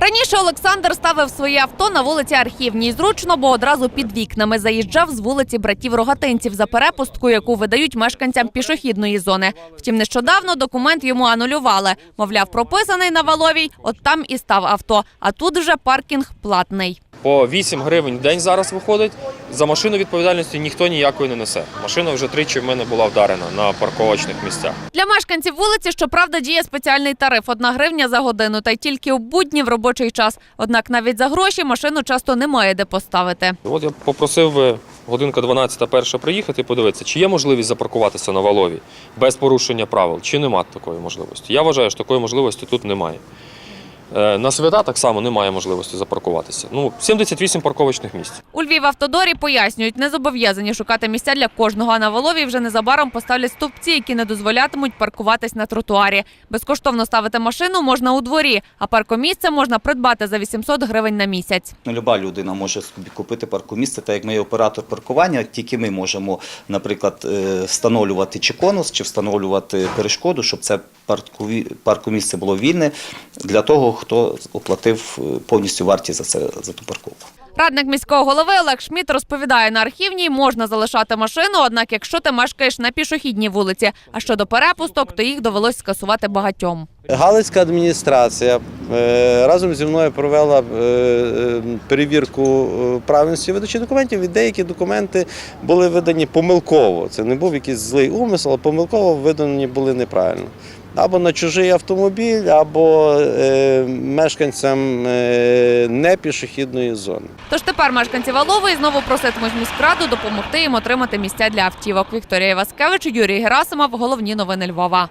Раніше Олександр ставив своє авто на вулиці Архівній. Зручно, бо одразу під вікнами заїжджав з вулиці братів Рогатинців за перепустку, яку видають мешканцям пішохідної зони. Втім, нещодавно документ йому анулювали. Мовляв, прописаний на Валовій, от там і став авто. А тут вже паркінг платний. По 8 гривень в день зараз виходить. За машину відповідальності ніхто ніякої не несе. Машина вже тричі в мене була вдарена на парковочних місцях. Для мешканців вулиці, щоправда, діє спеціальний тариф – одна гривня за годину, та й тільки у будні в робочий час. Однак навіть за гроші машину часто немає де поставити. От я попросив би годинка 12 перша приїхати і подивитися, чи є можливість запаркуватися на валові без порушення правил, чи нема такої можливості. Я вважаю, що такої можливості тут немає. Е, На свята так само немає можливості запаркуватися. Ну, 78 парковочних місць. У Львівавтодорі пояснюють, не зобов'язані шукати місця для кожного, а на Волові вже незабаром поставлять стовпці, які не дозволятимуть паркуватись на тротуарі. Безкоштовно ставити машину можна у дворі, а паркомісце можна придбати за 800 гривень на місяць. Люба людина може собі купити паркомісце, так як ми є оператор паркування, тільки ми можемо, наприклад, е, встановлювати чи конус, чи встановлювати перешкоду, щоб це паркові- паркомісце було вільне для того, хто оплатив е, повністю вартість за це за ту парковку. Радник міського голови Олег Шміт розповідає, на архівній можна залишати машину, однак якщо ти мешкаєш на пішохідній вулиці. А щодо перепусток, то їх довелось скасувати багатьом. Галицька адміністрація е, разом зі мною провела е, перевірку правильності видачі документів, і деякі документи були видані помилково. Це не був якийсь злий умисел, а помилково видані були неправильно. Або на чужий автомобіль, або е, мешканцям е, непішохідної зони. Тож тепер мешканці Валової знову проситимуть міськраду допомогти їм отримати місця для автівок. Вікторія Васкевич, Юрій Герасимов. Головні новини Львова.